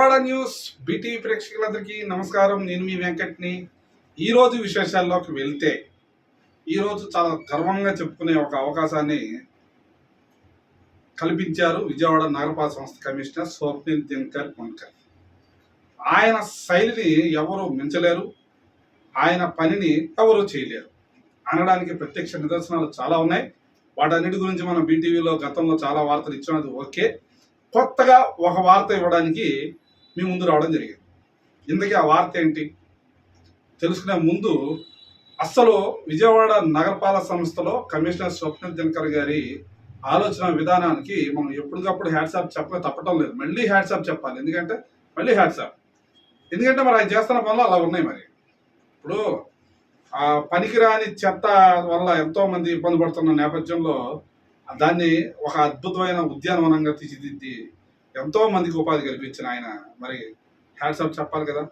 Uppada news BT ప్రేక్షకులందరికీ నమస్కారం. నేను మీ వెంకట్ని. ఈరోజు విశేషాల్లోకి వెళ్తే ఈరోజు చాలా గర్వంగా చెప్పుకునే ఒక అవకాశాన్ని కల్పించారు విజయవాడ నగరపాలక సంస్థ కమిషనర్ స్వప్నిల్ దినకర్ కొన్కర్. ఆయన శైలిని ఎవరు మించలేరు. ఆయన పనిని ఎవరు చేయలేరు. అనడానికి ప్రత్యక్ష నిదర్శనాలు చాలా ఉన్నాయి. వాటన్నిటి గురించి మనం బీటీవీలో గతంలో చాలా వార్తలు ఇచ్చినది ఓకే. కొత్తగా ఒక వార్త ఇవ్వడానికి మీ ముందు రావడం జరిగింది. ఇందుకే ఆ వార్త ఏంటి? తెలుసుకునే ముందు అస్సలు విజయవాడ నగరపాలక సంస్థలో కమిషనర్ స్వప్న దినకర్ గారి ఆలోచన విధానానికి మనం ఎప్పటికప్పుడు హ్యాట్సాప్ చెప్పక తప్పటం లేదు. మళ్ళీ హ్యాట్సాప్ చెప్పాలి. ఎందుకంటే మళ్ళీ హ్యాట్సాప్ ఎందుకంటే మరి ఆయన చేస్తున్న పనులు అలా ఉన్నాయి మరి. ఇప్పుడు ఆ పనికిరాని చెత్త వల్ల ఎంతోమంది ఇబ్బంది పడుతున్న నేపథ్యంలో దాన్ని ఒక అద్భుతమైన ఉద్యానవనంగా తీర్చిదిద్ది ఎంతో మందికి ఉపాధి కల్పించిన ఆయన. మరి హ్యాట్సాప్ చెప్పాలి కదా.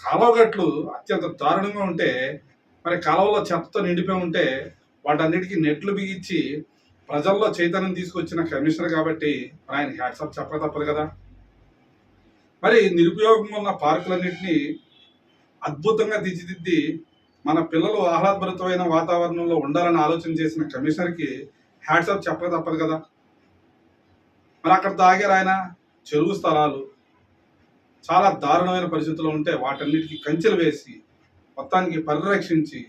కాలువగట్లు అత్యంత దారుణంగా ఉంటే మరి కాలువలో చెత్తతో నిండిపోయి ఉంటే వాటన్నిటికీ నెట్లు బిగించి ప్రజల్లో చైతన్యం తీసుకొచ్చిన కమిషనర్ కాబట్టి మరి ఆయన హ్యాట్సాప్ చెప్పక తప్పదు కదా. మరి నిరుపయోగంగా ఉన్న పార్కులన్నింటినీ అద్భుతంగా తీర్చిదిద్ది మన పిల్లలు ఆహ్లాదభరితమైన వాతావరణంలో ఉండాలని ఆలోచన చేసిన కమిషనర్కి హ్యాట్సాప్ చెప్పక తప్పదు కదా. మరి అక్కడ తాగారు ఆయన చెరువు స్థలాలు. చాలా దారుణమైన పరిస్థితుల్లో ఉంటే వాటన్నిటికీ కంచెలు వేసి మొత్తానికి పరిరక్షించి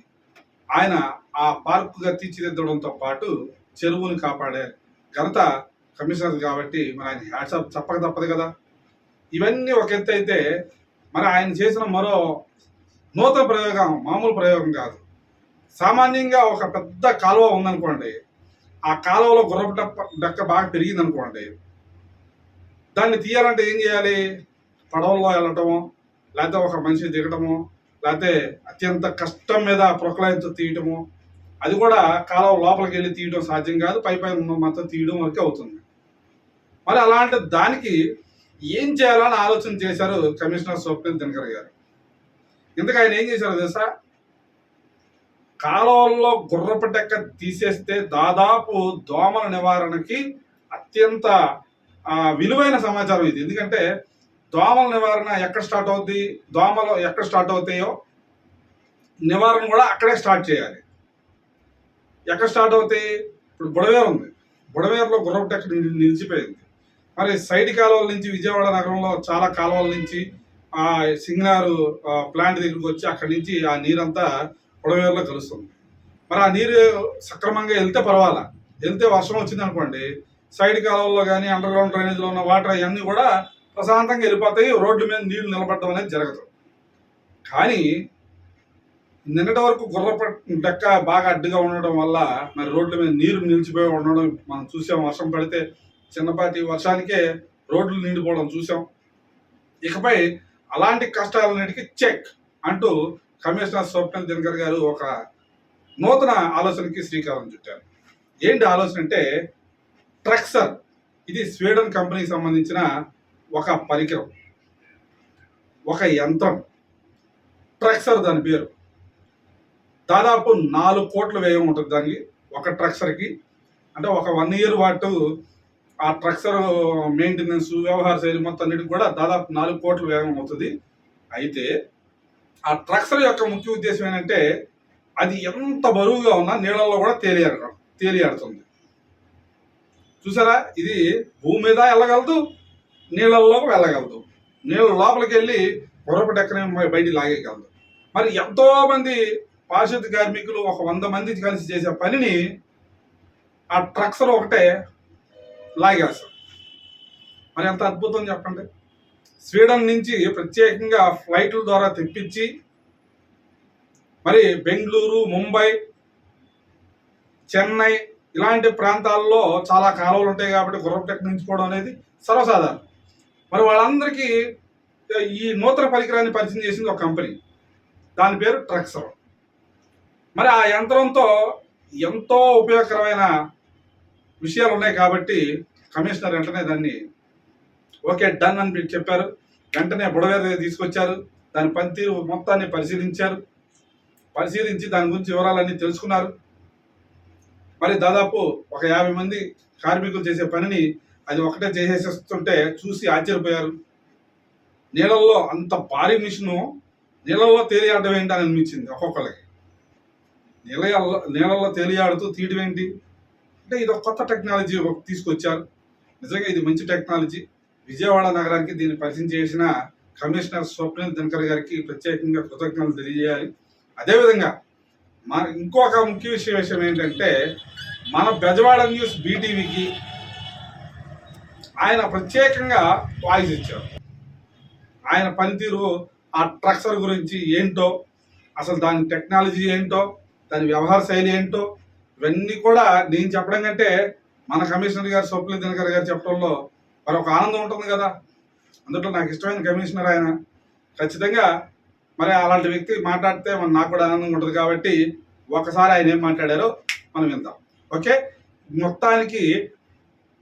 ఆయన ఆ పార్కుగా తీర్చిదిద్దడంతో పాటు చెరువును కాపాడే ఘనత కమిషనర్ కాబట్టి మరి ఆయన హ్యాట్సాప్ చెప్పక తప్పదు కదా. ఇవన్నీ ఒక ఎత్తు అయితే మరి ఆయన చేసిన మరో నూతన ప్రయోగం మామూలు ప్రయోగం కాదు. సామాన్యంగా ఒక పెద్ద కాలువ ఉందనుకోండి ఆ కాలువలో గుర్రపు డక్క డక్క బాగా పెరిగిందనుకోండి దాన్ని తీయాలంటే ఏం చేయాలి? పడవల్లో వెళ్ళటము లేకపోతే ఒక మనిషి దిగటము లేకపోతే అత్యంత కష్టం మీద ప్రొక్లైన్తో తీయటము అది కూడా కాలువ లోపలికి వెళ్ళి తీయడం సాధ్యం కాదు. పై పైన మొత్తం తీయడం వరకే అవుతుంది. మరి అలాంటి దానికి ఏం చేయాలని ఆలోచన చేశారు కమిషనర్ స్వప్నిల్ దినకర్ గారు. ఇంతకు ఆయన ఏం చేశారు తెలుసా? కాలువల్లో గుర్రపు డెక్క తీసేస్తే దాదాపు దోమల నివారణకి అత్యంత విలువైన సమాచారం ఇది. ఎందుకంటే దోమల నివారణ ఎక్కడ స్టార్ట్ అవుద్ది? దోమలు ఎక్కడ స్టార్ట్ అవుతాయో నివారణ కూడా అక్కడే స్టార్ట్ చేయాలి. ఎక్కడ స్టార్ట్ అవుతాయి? ఇప్పుడు బుడవేరు ఉంది. బుడవేరులో గుర్రపు అక్కడ నిలిచిపోయింది. మరి సైడ్ కాలువల నుంచి విజయవాడ నగరంలో చాలా కాలువల నుంచి ఆ సింగనారు ప్లాంట్ దగ్గరికి వచ్చి అక్కడి నుంచి ఆ నీరంతా బుడవేరులో కలుస్తుంది. మరి ఆ నీరు సక్రమంగా వెళ్తే పర్వాలా? వెళ్తే వర్షం వచ్చింది అనుకోండి సైడ్ కాలంలో కానీ అండర్ గ్రౌండ్ డ్రైనేజ్లో ఉన్న వాటర్ అవన్నీ కూడా ప్రశాంతంగా వెళ్ళిపోతాయి. రోడ్డు మీద నీళ్ళు నిలబడడం అనేది జరగదు. కానీ నిన్నటి వరకు గుర్రప డెక్క బాగా అడ్డుగా ఉండడం వల్ల మరి రోడ్ల మీద నీరు నిలిచిపోయి ఉండడం మనం చూసాం. వర్షం పడితే చిన్నపాటి వర్షానికే రోడ్లు నిండిపోవడం చూసాం. ఇకపై అలాంటి కష్టాలన్నిటికీ చెక్ అంటూ కమిషనర్ స్వప్న దినకర్ గారు ఒక నూతన ఆలోచనకి శ్రీకారం చుట్టారు. ఏంటి ఆలోచన అంటే ట్రక్సర్ ఇది స్వీడన్ కంపెనీకి సంబంధించిన ఒక పరికరం. ఒక యంత్రం. ట్రక్సర్ దాని పేరు. దాదాపు నాలుగు కోట్ల వ్యయం ఉంటుంది దానికి. ఒక ట్రక్సర్కి అంటే ఒక వన్ ఇయర్ పాటు ఆ ట్రక్సర్ మెయింటెనెన్స్ వ్యవహార శైలి మొత్తం అన్నిటికి కూడా దాదాపు నాలుగు కోట్ల వ్యయం అవుతుంది. అయితే ఆ ట్రక్సర్ యొక్క ముఖ్య ఉద్దేశం ఏంటంటే అది ఎంత బరువుగా ఉన్నా నీళ్ళల్లో కూడా తేలియాడటం తేలియాడుతుంది. చూసారా? ఇది భూమి మీద వెళ్ళగలదు నీళ్ళల్లోకి వెళ్ళగలదు. నీళ్ళ లోపలికి వెళ్ళి గుర్రపు డెక్కనే బయటికి లాగేయగలదు. మరి ఎంతోమంది పారిశుద్ధ కార్మికులు ఒక వంద మంది కలిసి చేసే పనిని ఆ ట్రక్స్లో ఒకటే లాగేస్తారు. మరి ఎంత అద్భుతం చెప్పండి. స్వీడన్ నుంచి ప్రత్యేకంగా ఫ్లైట్ల ద్వారా తెప్పించి మరి బెంగళూరు ముంబై చెన్నై ఇలాంటి ప్రాంతాల్లో చాలా కాలువలు ఉంటాయి కాబట్టి గుర్రపు టెక్ నించుకోవడం అనేది సర్వసాధారణం. మరి వాళ్ళందరికీ ఈ నూతన పరికరాన్ని పరిచయం చేసింది ఒక కంపెనీ. దాని పేరు ట్రక్సర్ మరి ఆ యంత్రంతో ఎంతో ఉపయోగకరమైన విషయాలు ఉన్నాయి కాబట్టి కమిషనర్ వెంటనే దాన్ని ఓకే డన్ అని మీరు చెప్పారు. వెంటనే బుడవేరు తీసుకొచ్చారు. దాని పనితీరు మొత్తాన్ని పరిశీలించారు. పరిశీలించి దాని గురించి వివరాలన్నీ తెలుసుకున్నారు. మరి దాదాపు ఒక యాభై మంది కార్మికులు చేసే పనిని అది ఒకటే చేసేస్తుంటే చూసి ఆశ్చర్యపోయారు. నీళ్ళల్లో అంత భారీ మిషను నీళ్ళల్లో తేలియాడడం ఏంటి అని అనిపించింది ఒక్కొక్కరికి నీళ్ళ నీళ్ళల్లో తేలియాడుతూ తీయడం ఏంటి? అంటే ఇది ఒక కొత్త టెక్నాలజీ ఒక తీసుకొచ్చారు. నిజంగా ఇది మంచి టెక్నాలజీ. విజయవాడ నగరానికి దీన్ని పరిచయం చేసిన కమిషనర్ స్వప్నిల్ దినకర్ గారికి ప్రత్యేకంగా కృతజ్ఞతలు తెలియజేయాలి. అదేవిధంగా మన ఇంకొక ముఖ్య విషయం విషయం ఏంటంటే మన బెజవాడ న్యూస్ బీటీవీకి ఆయన ప్రత్యేకంగా వాయిస్ ఇచ్చారు. ఆయన పనితీరు ఆ ట్రక్సర్ గురించి ఏంటో అసలు దాని టెక్నాలజీ ఏంటో దాని వ్యవహార శైలి ఏంటో ఇవన్నీ కూడా నేను చెప్పడం కంటే మన కమిషనర్ గారు స్వప్న దినకర్ గారు చెప్పడంలో మరి ఒక ఆనందం ఉంటుంది కదా. అందులో నాకు ఇష్టమైన కమిషనర్ ఆయన. ఖచ్చితంగా మరి అలాంటి వ్యక్తి మాట్లాడితే మన నాకు కూడా ఆనందంగా ఉంటుంది కాబట్టి ఒకసారి ఆయన ఏం మాట్లాడారో మనం విందాం. ఓకే? మొత్తానికి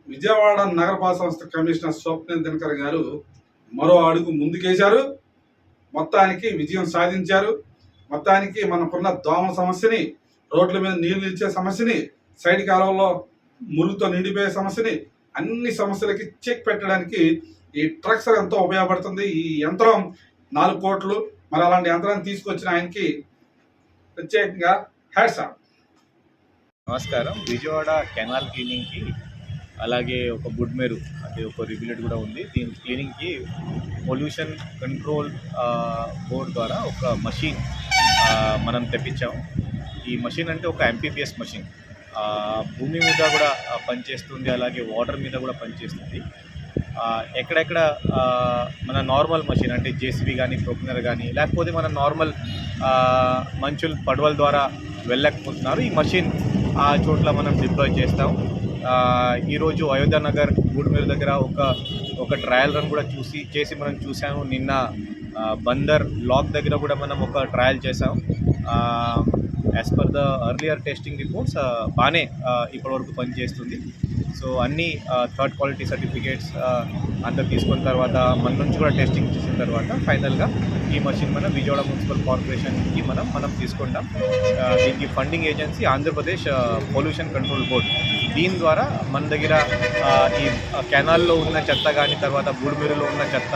విజయవాడ నగరపాలక సంస్థ కమిషనర్ స్వప్న దినకర్ గారు మరో అడుగు ముందుకేశారు. మొత్తానికి విజయం సాధించారు. మొత్తానికి మనకున్న దోమ సమస్యని రోడ్ల మీద నీళ్ళు నిలిచే సమస్యని సైడ్ కాలంలో మురుగుతో నిండిపోయే సమస్యని అన్ని సమస్యలకి చెక్ పెట్టడానికి ఈ ట్రక్సర్ ఎంతో ఉపయోగపడుతుంది. ఈ యంత్రం నాలుగు కోట్లు మరి అలాంటి యంత్రాన్ని తీసుకొచ్చిన ఆయనకి ప్రత్యేకంగా హ్యాట్స్ ఆఫ్. నమస్కారం. విజయవాడ కెనాల్ క్లీనింగ్కి అలాగే ఒక బుడ్మేరు అంటే ఒక రిగ్యులేట్ కూడా ఉంది. దీని క్లీనింగ్కి పొల్యూషన్ కంట్రోల్ బోర్డ్ ద్వారా ఒక మషిన్ మనం తెప్పించాము. ఈ మషిన్ అంటే ఒక ఎంపీపీఎస్ మషిన్. భూమి మీద కూడా పనిచేస్తుంది అలాగే వాటర్ మీద కూడా పనిచేస్తుంది. ఎక్కడెక్కడ మన నార్మల్ మషిన్ అంటే జేసీబీ కానీ ప్రొక్నర్ కానీ లేకపోతే మన నార్మల్ మంచులు పడవల ద్వారా వెళ్ళకపోతున్నారు. ఈ మషిన్ ఆ చోట్ల మనం డిప్లాయ్ చేస్తాం. ఈరోజు అయోధ్య నగర్ గూడమేరు దగ్గర ఒక ఒక ట్రయల్ రన్ కూడా చూసి చేసి మనం చూసాము. నిన్న బందర్ లాక్ దగ్గర కూడా మనం ఒక ట్రయల్ చేసాం. As per the earlier testing reports బాగానే ఇప్పటివరకు పనిచేస్తుంది. సో అన్ని థర్డ్ క్వాలిటీ సర్టిఫికేట్స్ అంతా తీసుకున్న తర్వాత మన నుంచి కూడా టెస్టింగ్ చేసిన తర్వాత ఫైనల్గా ఈ మషిన్ మనం విజయవాడ మున్సిపల్ కార్పొరేషన్కి మనం మనం తీసుకుంటాం. దీనికి funding agency Andhra Pradesh pollution control board దీని ద్వారా మన దగ్గర ఈ కెనాల్లో ఉన్న చెత్త కానీ తర్వాత బూడిమిరులో ఉన్న చెత్త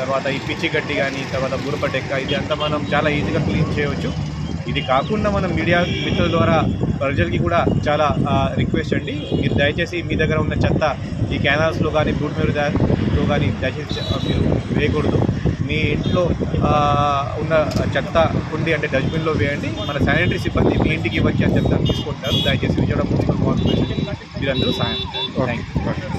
తర్వాత ఈ పిచ్చి గడ్డి కానీ తర్వాత బురప ఇది అంతా మనం చాలా ఈజీగా క్లీన్ చేయవచ్చు. ఇది కాకుండా మనం మీడియా మిత్రుల ద్వారా ప్రజలకి కూడా చాలా రిక్వెస్ట్ అండి. మీరు దయచేసి మీ దగ్గర ఉన్న చెత్త ఈ కెనాల్స్లో కానీ బూడిమేరు లో కానీ దయచేసి మీరు వేయకూడదు. మీ ఇంట్లో ఉన్న చెత్త కుండి అంటే డస్ట్బిన్లో వేయండి. మన శానిటరీ సిబ్బంది మీ ఇంటికి వచ్చి ఆ చెత్త తీసుకుంటారు. దయచేసి విజయవాడ మున్సిపల్ కార్పొరేషన్ మీరందరూ సాయం థ్యాంక్ యూ